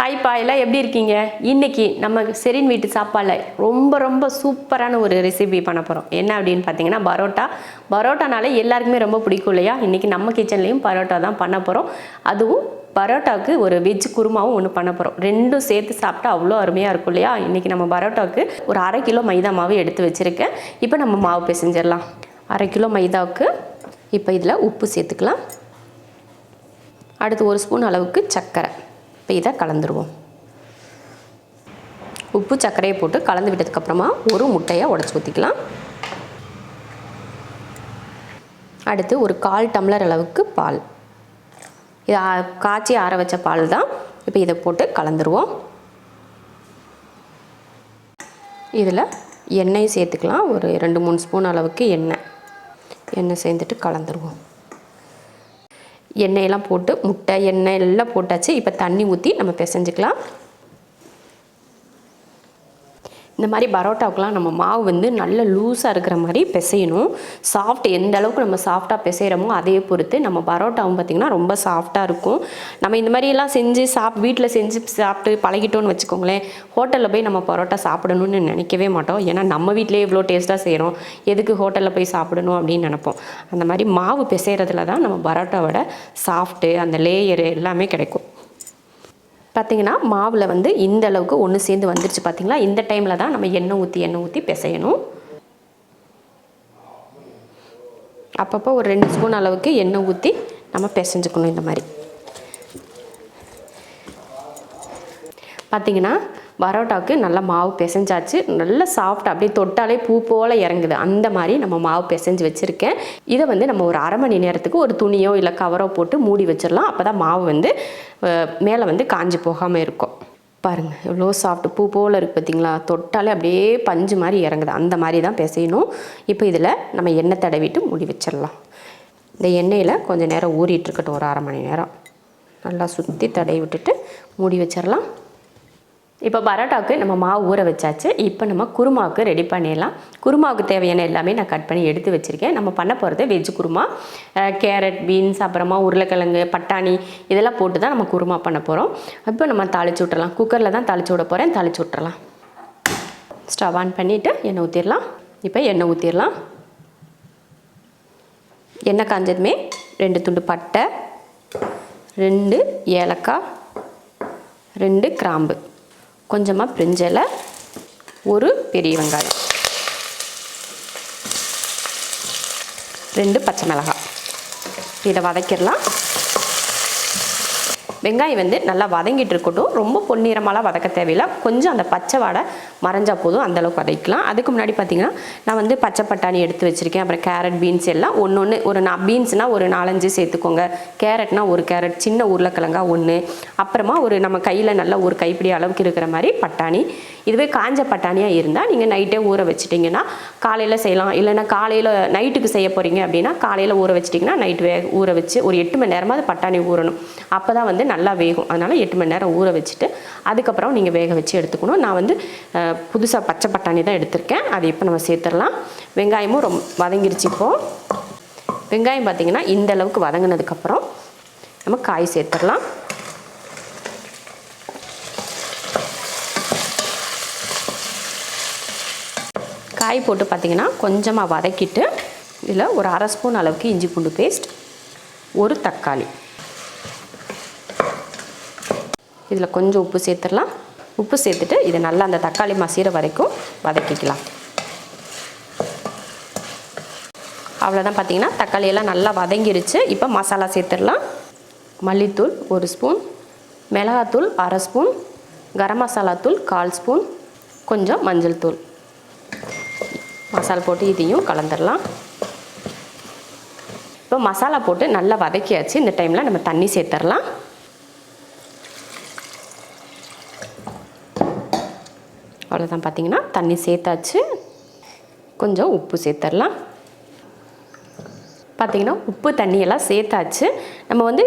ஹாய்ப்பா எல்லாம் எப்படி இருக்கீங்க? இன்னைக்கு நம்ம செரின் வீட்டு சாப்பாடில் ரொம்ப ரொம்ப சூப்பரான ஒரு ரெசிபி பண்ண போகிறோம் என்ன அப்படின்னு பார்த்தீங்கன்னா பரோட்டா. பரோட்டானாலே எல்லாருக்குமே ரொம்ப பிடிக்கும் இல்லையா? இன்றைக்கி நம்ம கிச்சன்லேயும் பரோட்டா தான் பண்ண போகிறோம் அதுவும் பரோட்டாவுக்கு ஒரு வெஜ் குருமாவும் ஒன்று பண்ண போகிறோம் ரெண்டும் சேர்த்து சாப்பிட்டா அவ்வளோ அருமையாக இருக்கும் இல்லையா? இன்றைக்கி நம்ம பரோட்டாவுக்கு ஒரு அரை கிலோ மைதா மாவு எடுத்து வச்சுருக்கேன். இப்போ நம்ம மாவு பிசைஞ்சிடலாம். அரை கிலோ மைதாவுக்கு இப்போ இதில் உப்பு சேர்த்துக்கலாம். அடுத்து ஒரு ஸ்பூன் அளவுக்கு சர்க்கரை. இப்போ இதை கலந்துருவோம். உப்பு சர்க்கரையை போட்டு கலந்து விட்டதுக்கப்புறமா ஒரு முட்டையை உடச்சி ஊற்றிக்கலாம் அடுத்து ஒரு கால் டம்ளர் அளவுக்கு பால். இது காய்ச்சி ஆற வச்ச பால் தான் இப்போ இதை போட்டு கலந்துருவோம். இதில் எண்ணெய் சேர்த்துக்கலாம். ஒரு ரெண்டு மூணு ஸ்பூன் அளவுக்கு எண்ணெய். எண்ணெய் சேர்ந்துட்டு கலந்துருவோம். எண்ணெயெல்லாம் போட்டு முட்டை எண்ணெய் எல்லாம் போட்டாச்சு. இப்போ தண்ணி ஊற்றி நம்ம பிசைஞ்சிக்கலாம். இந்த மாதிரி பரோட்டாவுக்குலாம் நம்ம மாவு வந்து நல்ல லூஸாக இருக்கிற மாதிரி பிசையணும். சாஃப்ட் எந்த அளவுக்கு நம்ம சாஃப்டாக பிசைகிறோமோ அதே பொறுத்து நம்ம பரோட்டாவும் பார்த்திங்கன்னா ரொம்ப சாஃப்டாக இருக்கும். நம்ம இந்த மாதிரியெல்லாம் செஞ்சு சாப் வீட்டில் செஞ்சு சாப்பிட்டு பழகிட்டோன்னு வச்சுக்கோங்களேன் ஹோட்டலில் போய் நம்ம பரோட்டா சாப்பிடணும்னு நினைக்கவே மாட்டோம். ஏன்னா நம்ம வீட்டிலே இவ்வளோ டேஸ்ட்டாக செய்கிறோம் எதுக்கு ஹோட்டலில் போய் சாப்பிடணும் அப்படின்னு நினைப்போம். அந்த மாதிரி மாவு பிசைகிறதுல தான் நம்ம பரோட்டாவோட சாஃப்ட்டு அந்த லேயரு எல்லாமே கிடைக்கும். பார்த்திங்கன்னா மாவில் வந்து இந்த அளவுக்கு ஒன்று சேர்ந்து வந்துருச்சு பார்த்திங்களா இந்த டைமில் தான் நம்ம எண்ணெய் ஊற்றி எண்ணெய் ஊற்றி பிசையணும். அப்பப்போ ஒரு ரெண்டு ஸ்பூன் அளவுக்கு எண்ணெய் ஊற்றி நம்ம பிசைஞ்சுக்கணும் இந்த மாதிரி. பார்த்தீங்கன்னா பரோட்டாவுக்கு நல்லா மாவு பிசைஞ்சாச்சு. நல்ல சாஃப்ட் அப்படியே தொட்டாலே பூ போல் இறங்குது. அந்த மாதிரி நம்ம மாவு பிசைஞ்சு வச்சுருக்கேன். இதை வந்து நம்ம ஒரு அரை மணி நேரத்துக்கு ஒரு துணியோ இல்லை கவரோ போட்டு மூடி வச்சிடலாம். அப்போ தான் மாவு வந்து மேலே வந்து காஞ்சி போகாமல் இருக்கும். பாருங்கள் எவ்வளோ சாஃப்ட் பூ போல் இருக்குது பார்த்தீங்களா தொட்டாலே அப்படியே பஞ்சு மாதிரி இறங்குது. அந்த மாதிரி தான் பிசையணும். இப்போ இதில் நம்ம எண்ணெய் தடவிட்டு மூடி வச்சிடலாம். இந்த எண்ணெயில் கொஞ்சம் நேரம் ஊறிட்டுருக்கட்டும் ஒரு அரை மணி நேரம். நல்லா சுற்றி தடவி விட்டுட்டு மூடி வச்சிடலாம். இப்போ பரோட்டாவுக்கு நம்ம மாவு ஊற வச்சாச்சு. இப்போ நம்ம குருமாவுக்கு ரெடி பண்ணிடலாம். குருமாவுக்கு தேவையான எல்லாமே நான் கட் பண்ணி எடுத்து வச்சுருக்கேன். நம்ம பண்ண போகிறது வெஜ் குருமா கேரட் பீன்ஸ் அப்புறமா உருளைக்கிழங்கு பட்டாணி இதெல்லாம் போட்டு தான் நம்ம குருமா பண்ண போகிறோம் இப்போ நம்ம தாளிச்சு விட்டுறலாம் குக்கரில் தான் தாளிச்சு விட போகிறேன் தாளிச்சு விட்டுறலாம் ஸ்டவ் ஆன் பண்ணிவிட்டு எண்ணெய் ஊற்றிடலாம் இப்போ எண்ணெய் ஊற்றிடலாம் எண்ணெய் காஞ்சதுமே ரெண்டு துண்டு பட்டை ரெண்டு ஏலக்காய் ரெண்டு கிராம்பு. கொஞ்சமாக பிரிஞ்சலை ஒரு பெரிய வெங்காயம். ரெண்டு பச்சை மிளகாய். இதை வதக்கிடலாம். வெங்காயம் வந்து நல்லா வதங்கிட்டு இருக்கட்டும். ரொம்ப பொன்னிறமாலாம் வதக்க தேவையில்லை. கொஞ்சம் அந்த பச்சை வாடை மறைஞ்சா போதும் அந்தளவுக்கு வதக்கலாம் அதுக்கு முன்னாடி பார்த்தீங்கன்னா நான் வந்து பச்சை பட்டாணி எடுத்து வச்சுருக்கேன். அப்புறம் கேரட் பீன்ஸ் எல்லாம் ஒன்று ஒன்று ஒரு நான் பீன்ஸ்னால் ஒரு நாலஞ்சு சேர்த்துக்கோங்க. கேரட்னா ஒரு கேரட் சின்ன உருளைக்கிழங்கா ஒன்று அப்புறமா ஒரு நம்ம கையில் நல்லா ஒரு கைப்பிடி அளவுக்கு இருக்கிற மாதிரி பட்டாணி. இதுவே காஞ்ச பட்டாணியாக இருந்தால் நீங்கள் நைட்டே ஊற வச்சிட்டிங்கன்னா காலையில் செய்யலாம். இல்லைன்னா காலையில் நைட்டுக்கு செய்ய போகிறீங்க அப்படின்னா காலையில் ஊற வச்சிட்டிங்கன்னா நைட்டு வே ஊற வச்சு ஒரு எட்டு மணி நேரமாவது பட்டாணி ஊறணும். அப்போ தான் வந்து நல்லா வேகும். அதனால் எட்டு மணி நேரம் ஊற வச்சுட்டு அதுக்கப்புறம் நீங்கள் வேக வச்சு எடுத்துக்கணும். நான் வந்து புதுசாக பச்சை பட்டாணி தான் எடுத்திருக்கேன். அதை இப்போ நம்ம சேர்த்துடலாம். வெங்காயமும் ரொம்ப வதங்கிருச்சு இப்போது வெங்காயம் பார்த்திங்கன்னா இந்த அளவுக்கு வதங்கினதுக்கப்புறம் நம்ம காய் சேர்த்துடலாம். காய் போட்டு பார்த்தீங்கன்னா கொஞ்சமாக வதக்கிட்டு இதில் ஒரு அரை ஸ்பூன் அளவுக்கு இஞ்சி பூண்டு பேஸ்ட் ஒரு தக்காளி. இதில் கொஞ்சம் உப்பு சேர்த்துடலாம். உப்பு சேர்த்துட்டு இது நல்லா அந்த தக்காளி மசீர வரைக்கும் வதக்கிக்கலாம். அவ்வளோதான் பார்த்தீங்கன்னா தக்காளியெல்லாம் நல்லா வதங்கிருச்சு. இப்போ மசாலா சேர்த்துடலாம். மல்லித்தூள் ஒரு ஸ்பூன் மிளகாத்தூள் அரை ஸ்பூன் கரம் மசாலா தூள் கால் ஸ்பூன் கொஞ்சம் மஞ்சள் தூள். மசாலா போட்டு இதையும் கலந்துடலாம். இப்போ மசாலா போட்டு நல்லா வதக்கியாச்சு. இந்த டைமில் நம்ம தண்ணி சேர்த்துடலாம். தான் பார்த்தீங்கன்னா தண்ணி சேர்த்தாச்சு. கொஞ்சம் உப்பு சேர்த்துடலாம் பார்த்திங்கன்னா உப்பு தண்ணியெல்லாம் சேர்த்தாச்சு. நம்ம வந்து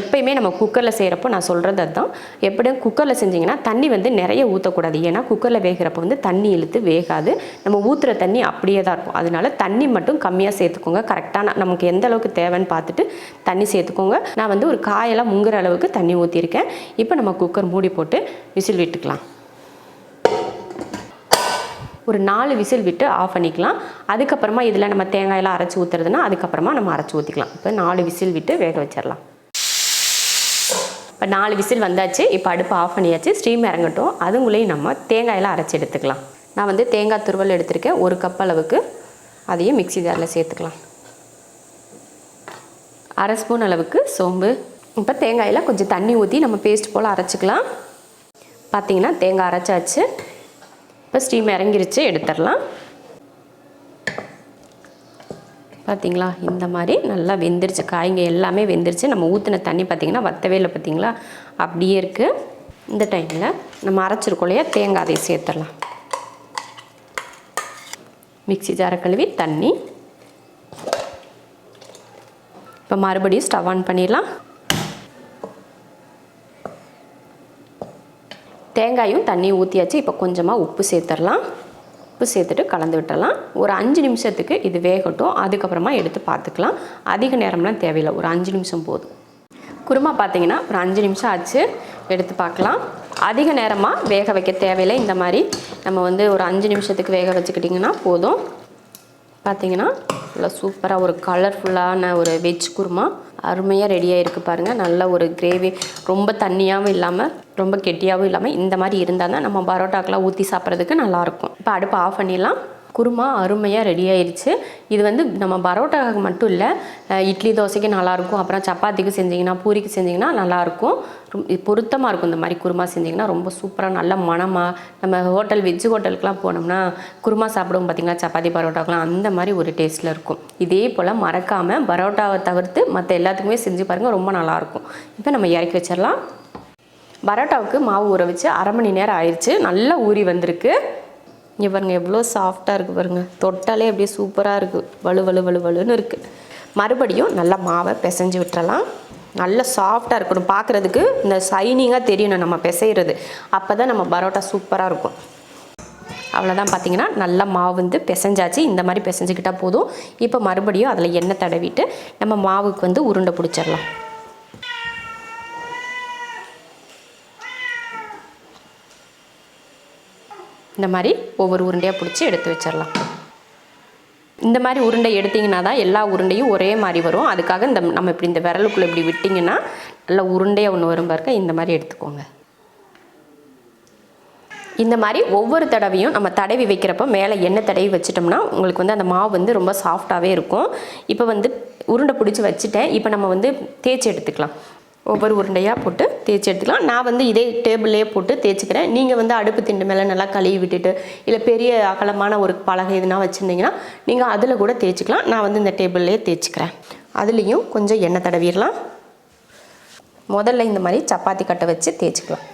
எப்பயுமே நம்ம குக்கரில் செய்கிறப்போ நான் சொல்கிறது அதுதான். எப்படியும் குக்கரில் செஞ்சிங்கன்னா தண்ணி வந்து நிறைய ஊற்றக்கூடாது ஏன்னா குக்கரில் வேகிறப்ப வந்து தண்ணி இழுத்து வேகாது. நம்ம ஊற்றுற தண்ணி அப்படியே தான் இருக்கும். அதனால தண்ணி மட்டும் கம்மியாக சேர்த்துக்கோங்க. கரெக்டான நமக்கு எந்த அளவுக்கு தேவைன்னு பார்த்துட்டு தண்ணி சேர்த்துக்கோங்க. நான் வந்து ஒரு காயெல்லாம் முங்குற அளவுக்கு தண்ணி ஊற்றிருக்கேன் இப்போ நம்ம குக்கர் மூடி போட்டு விசில் விட்டுக்கலாம். ஒரு நாலு விசில் விட்டு ஆஃப் பண்ணிக்கலாம். அதுக்கப்புறமா இதில் நம்ம தேங்காயெல்லாம் அரைச்சி ஊற்றுறதுனா அதுக்கப்புறமா நம்ம அரைச்சி ஊற்றிக்கலாம் இப்போ நாலு விசில் விட்டு வேக வச்சிடலாம் இப்போ நாலு விசில் வந்தாச்சு. இப்போ அடுப்பு ஆஃப் பண்ணியாச்சு. ஸ்டீம் இறங்கட்டும். அதுங்களையும் நம்ம தேங்காயெல்லாம் அரைச்சி எடுத்துக்கலாம். நான் வந்து தேங்காய் துருவல் எடுத்திருக்கேன். ஒரு கப் அளவுக்கு அதையும் மிக்ஸி ஜாரில் சேர்த்துக்கலாம். அரை ஸ்பூன் அளவுக்கு சோம்பு. இப்போ தேங்காயில் கொஞ்சம் தண்ணி ஊற்றி நம்ம பேஸ்ட் போல் அரைச்சிக்கலாம். பார்த்தீங்கன்னா தேங்காய் அரைச்சாச்சு. இப்போ ஸ்டீம் இறங்கிருச்சு எடுத்துடலாம். பார்த்தீங்களா இந்த மாதிரி நல்லா வெந்துருச்சு. காய்ங்க எல்லாமே வெந்துருச்சு. நம்ம ஊற்றின தண்ணி பார்த்திங்கன்னா வத்தவே இல்லை பார்த்தீங்களா அப்படியே இருக்குது இந்த டைமில் நம்ம அரைச்சிருக்கோம் இல்லையா? தேங்காய் அதை சேர்த்துடலாம். மிக்ஸி ஜாரை கழுவி தண்ணி. இப்போ மறுபடியும் ஸ்டவ் ஆன் பண்ணிடலாம். தேங்காயும் தண்ணியும் ஊற்றியாச்சு இப்போ கொஞ்சமாக உப்பு சேர்த்துடலாம். உப்பு சேர்த்துட்டு கலந்து விட்டுடலாம். ஒரு அஞ்சு நிமிஷத்துக்கு இது வேகட்டும். அதுக்கப்புறமா எடுத்து பார்த்துக்கலாம். அதிக நேரம்லாம் தேவையில்லை. ஒரு அஞ்சு நிமிஷம் போதும். குருமா பார்த்தீங்கன்னா ஒரு அஞ்சு நிமிஷம் ஆச்சு. எடுத்து பார்க்கலாம். அதிக நேரமாக வேக வைக்க தேவையில்லை. இந்த மாதிரி நம்ம வந்து ஒரு அஞ்சு நிமிஷத்துக்கு வேக வச்சுக்கிட்டிங்கன்னா போதும். பார்த்தீங்கன்னா நல்லா சூப்பராக ஒரு கலர்ஃபுல்லான ஒரு வெஜ் குருமா. அருமையாக ரெடியாக இருக்குது பாருங்கள் நல்ல ஒரு கிரேவி ரொம்ப தண்ணியாகவும் இல்லாமல் ரொம்ப கெட்டியாகவும் இல்லாமல் இந்த மாதிரி இருந்தால் தான் நம்ம பரோட்டாக்கெலாம் ஊற்றி சாப்பிட்றதுக்கு நல்லாயிருக்கும் இப்போ அடுப்பு ஆஃப் பண்ணிடலாம். குருமா அருமையாக ரெடி ஆயிடுச்சு இது வந்து நம்ம பரோட்டாவுக்கு மட்டும் இல்லை இட்லி தோசைக்கு நல்லாயிருக்கும். அப்புறம் சப்பாத்திக்கு செஞ்சிங்கன்னா பூரிக்கு செஞ்சிங்கன்னா நல்லாயிருக்கும். பொருத்தமாக இருக்கும் இந்த மாதிரி குருமா செஞ்சிங்கன்னா. ரொம்ப சூப்பராக நல்ல மணமாக நம்ம ஹோட்டல் வெஜ் ஹோட்டலுக்குலாம் போனோம்னா குருமா சாப்பிடுவோம் பார்த்திங்களா சப்பாத்தி பரோட்டாக்கெலாம் அந்த மாதிரி ஒரு டேஸ்ட்டில் இருக்கும். இதே போல் மறக்காமல் பரோட்டாவை தவிர்த்து மற்ற எல்லாத்துக்குமே செஞ்சு பாருங்கள் ரொம்ப நல்லாயிருக்கும். இப்போ நம்ம இறக்கி வச்சிடலாம். பரோட்டாவுக்கு மாவு ஊற வச்சு அரை மணி நேரம் ஆயிடுச்சு நல்லா ஊறி வந்திருக்கு. இங்கே பாருங்கள் எவ்வளோ சாஃப்டாக இருக்குது பாருங்கள் தொட்டாலே அப்படியே சூப்பராக இருக்குது வலு வலு வலு வலுன்னு இருக்குது மறுபடியும் நல்லா மாவை பிசைஞ்சு விட்டுறலாம். நல்ல சாஃப்டாக இருக்கணும். பார்க்குறதுக்கு இந்த சைனிங்காக தெரியணும் நம்ம பிசைகிறது அப்போ தான் நம்ம பரோட்டா சூப்பராக இருக்கும். அவ்வளோதான் பார்த்தீங்கன்னா நல்லா மாவு வந்து பிசைஞ்சாச்சு. இந்த மாதிரி பிசைஞ்சிக்கிட்டால் போதும். இப்போ மறுபடியும் அதில் எண்ணெய் தடவிட்டு நம்ம மாவுக்கு வந்து உருண்டை பிடிச்சிடலாம். இந்த மாதிரி ஒவ்வொரு உருண்டையாக பிடிச்சி எடுத்து வச்சிடலாம் இந்த மாதிரி உருண்டை எடுத்திங்கன்னா தான் எல்லா உருண்டையும் ஒரே மாதிரி வரும். அதுக்காக இந்த நம்ம இப்படி இந்த விரலுக்குள்ளே இப்படி விட்டிங்கன்னா நல்லா உருண்டையாக ஒன்று வரும் பாருங்க. இந்த மாதிரி எடுத்துக்கோங்க. இந்த மாதிரி ஒவ்வொரு தடவையும் நம்ம தடவி வைக்கிறப்ப மேலே எண்ணெய் தடவி வச்சிட்டோம்னா உங்களுக்கு வந்து அந்த மாவு வந்து ரொம்ப சாஃப்டாகவே இருக்கும். இப்போ வந்து உருண்டை பிடிச்சி வச்சுட்டேன். இப்போ நம்ம வந்து தேய்ச்சி எடுத்துக்கலாம். ஒவ்வொரு உருண்டையாக போட்டு தேய்ச்சி எடுத்துக்கலாம். நான் வந்து இதே டேபிள்லேயே போட்டு தேய்ச்சிக்கிறேன். நீங்கள் வந்து அடுப்பு திண்டு மேலே நல்லா கழுவி விட்டுட்டு இல்லை பெரிய அகலமான ஒரு பலகை எதுனா வச்சுருந்தீங்கன்னா நீங்கள் அதில் கூட தேய்ச்சிக்கலாம். நான் வந்து இந்த டேபிள்லேயே தேய்ச்சிக்கிறேன். அதுலேயும் கொஞ்சம் எண்ணெய் தடவிடலாம். முதல்ல இந்த மாதிரி சப்பாத்தி கட்டை வச்சு தேய்ச்சிக்கலாம்.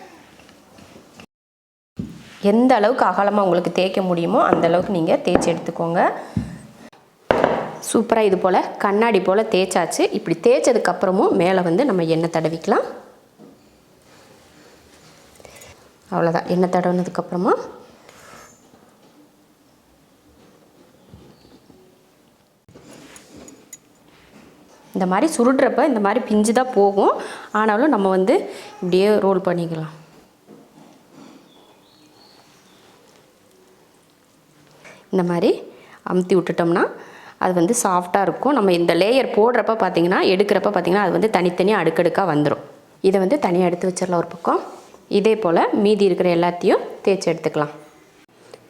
எந்த அளவுக்கு அகலமாக உங்களுக்கு தேய்க்க முடியுமோ அந்த அளவுக்கு நீங்கள் தேய்ச்சி எடுத்துக்கோங்க. சூப்பராக இது போல் கண்ணாடி போல் தேய்ச்சாச்சு. இப்படி தேய்ச்சதுக்கப்புறமும் மேலே வந்து நம்ம எண்ணெய் தடவிக்கலாம். அவ்வளோதான் எண்ணெய் தடவினதுக்கப்புறமா இந்த மாதிரி சுருட்டுறப்ப இந்த மாதிரி பிஞ்சு தான் போகும். ஆனாலும் நம்ம வந்து இப்படியே ரோல் பண்ணிக்கலாம். இந்த மாதிரி அமுத்தி விட்டுட்டோம்னா அது வந்து சாஃப்டாக இருக்கும். நம்ம இந்த லேயர் போடுறப்ப பார்த்தீங்கன்னா எடுக்கிறப்ப பார்த்தீங்கன்னா அது வந்து தனித்தனியாக அடுக்கடுக்காக வந்துடும் இதை வந்து தனியாக எடுத்து வச்சிடலாம் ஒரு பக்கம். இதே போல் மீதி இருக்கிற எல்லாத்தையும் தேய்ச்சி எடுத்துக்கலாம்.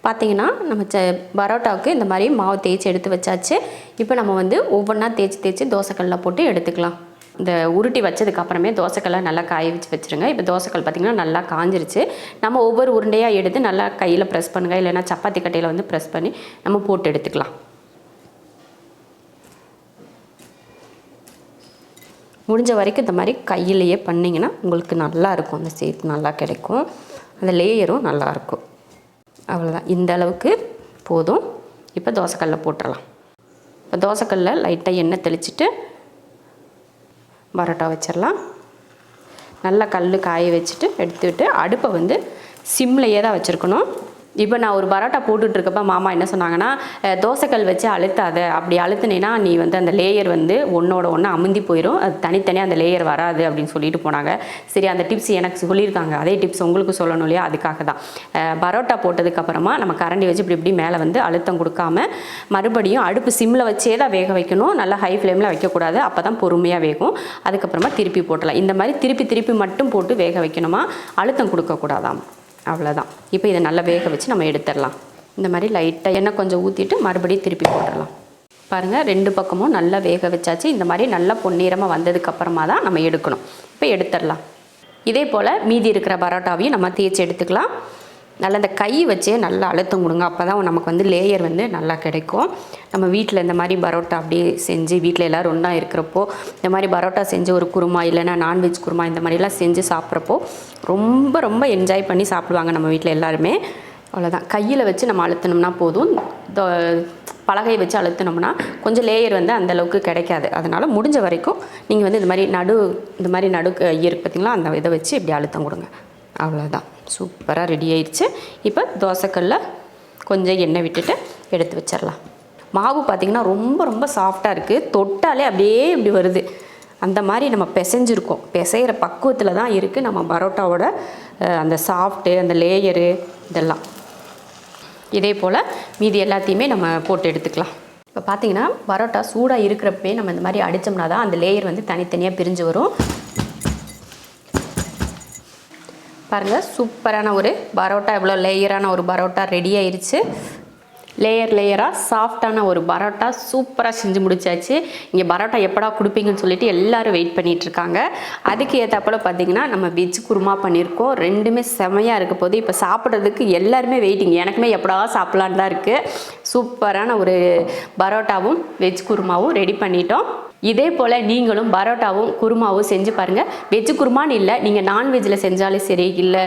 பார்த்திங்கன்னா நம்ம ச பரோட்டாவுக்கு இந்த மாதிரி மாவு தேய்ச்சி எடுத்து வச்சாச்சு. இப்போ நம்ம வந்து ஒவ்வொன்றா தேய்ச்சி தேய்ச்சி தோசைக்கல்லில் போட்டு எடுத்துக்கலாம். இந்த உருட்டி வச்சதுக்கு அப்புறமே தோசைக்கல்லை நல்லா காய வச்சு வச்சுருங்க. இப்போ தோசைக்கல் பார்த்திங்கன்னா நல்லா காஞ்சிருச்சு. நம்ம ஒவ்வொரு உருண்டையாக எடுத்து நல்லா கையில் ப்ரெஸ் பண்ணுங்க. இல்லைன்னா சப்பாத்தி கட்டையில் வந்து ப்ரெஸ் பண்ணி நம்ம போட்டு எடுத்துக்கலாம். முடிஞ்ச வரைக்கும் இந்த மாதிரி கையிலேயே பண்ணிங்கன்னா உங்களுக்கு நல்லா இருக்கும். அந்த ஷேப் நல்லா கிடைக்கும். அந்த லேயரும் நல்லாயிருக்கும் அவ்வளோதான் இந்த அளவுக்கு போதும். இப்போ தோசைக்கல்லில் போட்டுடலாம் இப்போ தோசைக்கல்லில் லைட்டாக எண்ணெய் தெளிச்சுட்டு பரோட்டா வச்சிடலாம் நல்லா கல் காய வச்சுட்டு எடுத்துவிட்டு அடுப்பை வந்து சிம்லையே தான் வச்சுருக்கணும். இப்போ நான் ஒரு பரோட்டா போட்டுட்ருக்கப்ப மாமா என்ன சொன்னாங்கன்னா தோசைக்கல் வச்சு அழுத்தாத. அப்படி அழுத்துனேன்னா நீ வந்து அந்த லேயர் வந்து ஒன்றோட ஒன்று அமுந்தி போயிடும் அது தனித்தனியாக அந்த லேயர் வராது அப்படின்னு சொல்லிட்டு போனாங்க. சரி அந்த டிப்ஸ் எனக்கு சொல்லியிருக்காங்க. அதே டிப்ஸ் உங்களுக்கு சொல்லணும் இல்லையா? அதுக்காக தான். பரோட்டா போட்டதுக்கப்புறமா நம்ம கரண்டி வச்சு இப்படி இப்படி மேலே வந்து அழுத்தம் கொடுக்காம மறுபடியும் அடுப்பு சிம்மில் வச்சே தான் வேக வைக்கணும். நல்லா ஹை ஃப்ளேமில் வைக்கக்கூடாது. அப்போ தான் பொறுமையாக வேகும். அதுக்கப்புறமா திருப்பி போட்டலாம் இந்த மாதிரி திருப்பி திருப்பி மட்டும் போட்டு வேக வைக்கணுமா? அழுத்தம் கொடுக்கக்கூடாதாம். அவ்வளோதான் இப்போ இதை நல்லா வேக வச்சு நம்ம எடுத்துடலாம். இந்த மாதிரி லைட்டாக எண்ணெய் கொஞ்சம் ஊற்றிட்டு மறுபடியும் திருப்பி போட்டுடலாம். பாருங்கள் ரெண்டு பக்கமும் நல்லா வேக வச்சாச்சு. இந்த மாதிரி நல்லா பொன்னிறமாக வந்ததுக்கப்புறமா தான் நம்ம எடுக்கணும். இப்போ எடுத்துடலாம். இதே போல் மீதி இருக்கிற பரோட்டாவையும் நம்ம தேய்ச்சி எடுத்துக்கலாம். நல்லா இந்த கை வச்சே நல்லா அழுத்தம் கொடுங்க. அப்போ தான் நமக்கு வந்து லேயர் வந்து நல்லா கிடைக்கும். நம்ம வீட்டில் இந்த மாதிரி பரோட்டா அப்படியே செஞ்சு வீட்டில் எல்லோரும் ஒன்றா இருக்கிறப்போ இந்த மாதிரி பரோட்டா செஞ்சு ஒரு குருமா இல்லைன்னா நான்வெஜ் குருமா இந்த மாதிரிலாம் செஞ்சு சாப்பிட்றப்போ ரொம்ப ரொம்ப என்ஜாய் பண்ணி சாப்பிடுவாங்க நம்ம வீட்டில் எல்லாருமே. அவ்வளோதான் கையில் வச்சு நம்ம அழுத்தினோம்னா போதும். தோ- பலகையை வச்சு அழுத்தினோம்னா கொஞ்சம் லேயர் வந்து அந்த அளவுக்கு கிடைக்காது. அதனால் முடிஞ்ச வரைக்கும் நீங்கள் வந்து இந்த மாதிரி நடு இந்த மாதிரி நடு இருக்கு பார்த்தீங்களா அந்த இதை வச்சு இப்படி அழுத்தம் கொடுங்க. அவ்வளோதான் சூப்பராக ரெடி ஆயிடுச்சு. இப்போ தோசைக்கல்ல கொஞ்சம் எண்ணெய் விட்டுட்டு எடுத்து வச்சிடலாம் மாவு பார்த்திங்கன்னா ரொம்ப ரொம்ப சாஃப்டாக இருக்குது தொட்டாலே அப்படியே இப்படி வருது. அந்த மாதிரி நம்ம பிசைஞ்சிருக்கோம். பிசைகிற பக்குவத்தில் தான் இருக்குது நம்ம பரோட்டாவோட அந்த சாஃப்ட்டு அந்த லேயரு இதெல்லாம். இதே போல் மீதி எல்லாத்தையுமே நம்ம போட்டு எடுத்துக்கலாம். இப்போ பார்த்தீங்கன்னா பரோட்டா சூடாக இருக்கிறப்பே நம்ம இந்த மாதிரி அடித்தோம்னா தான் அந்த லேயர் வந்து தனித்தனியாக பிரிஞ்சு வரும். பாருங்கள் சூப்பரான ஒரு பரோட்டா எவ்வளோ லேயரான ஒரு பரோட்டா ரெடி ஆயிடுச்சு லேயர் லேயராக சாஃப்டான ஒரு பரோட்டா சூப்பராக செஞ்சு முடிச்சாச்சு. இங்கே பரோட்டா எப்படா கொடுப்பீங்கன்னு சொல்லிட்டு எல்லாரும் வெயிட் பண்ணிகிட்ருக்காங்க அதுக்கு ஏற்றாப்புல பார்த்தீங்கன்னா நம்ம வெஜ் குருமா பண்ணியிருக்கோம் ரெண்டுமே செமையாக இருக்க போது இப்போ சாப்பிட்றதுக்கு எல்லாருமே வெயிட்டிங் எனக்குமே எப்படா சாப்பிட்லான்னு தான் இருக்குது சூப்பரான ஒரு பரோட்டாவும் வெஜ் குருமாவும் ரெடி பண்ணிட்டோம். இதே போல் நீங்களும் பரோட்டாவும் குருமாவும் செஞ்சு பாருங்கள் வெஜ்ஜு குருமான்னு இல்லை நீங்கள் நான்வெஜ்ஜில் செஞ்சாலும் சரி இல்லை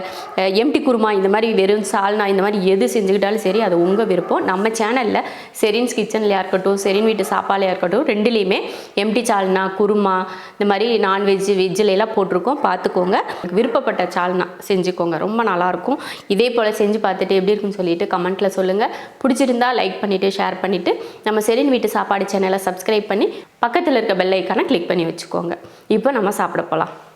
எம்டி குருமா இந்த மாதிரி வெறும் சால்னா இந்த மாதிரி எது செஞ்சுக்கிட்டாலும் சரி அது உங்கள் விருப்பம். நம்ம சேனலில் செரின்ஸ் கிச்சன்லையாக இருக்கட்டும் செரின் வீட்டு சாப்பாலையாக இருக்கட்டும் ரெண்டுலேயுமே எம்டி சால்னா குருமா இந்த மாதிரி நான்வெஜ் வெஜ்ஜில் எல்லாம் போட்டிருக்கோம். பார்த்துக்கோங்க விருப்பப்பட்ட சால்னா செஞ்சுக்கோங்க. ரொம்ப நல்லாயிருக்கும். இதே போல் செஞ்சு பார்த்துட்டு எப்படி இருக்குன்னு சொல்லிட்டு கமெண்ட்டில் சொல்லுங்கள் பிடிச்சிருந்தா லைக் பண்ணிவிட்டு ஷேர் பண்ணிவிட்டு நம்ம செரின் வீட்டு சாப்பாடு சேனலை சப்ஸ்கிரைப் பண்ணி பக்கத்தில் இருக்க பெல் ஐக்கானை கிளிக் பண்ணி வச்சுக்கோங்க. இப்போ நம்ம சாப்பிட போகலாம்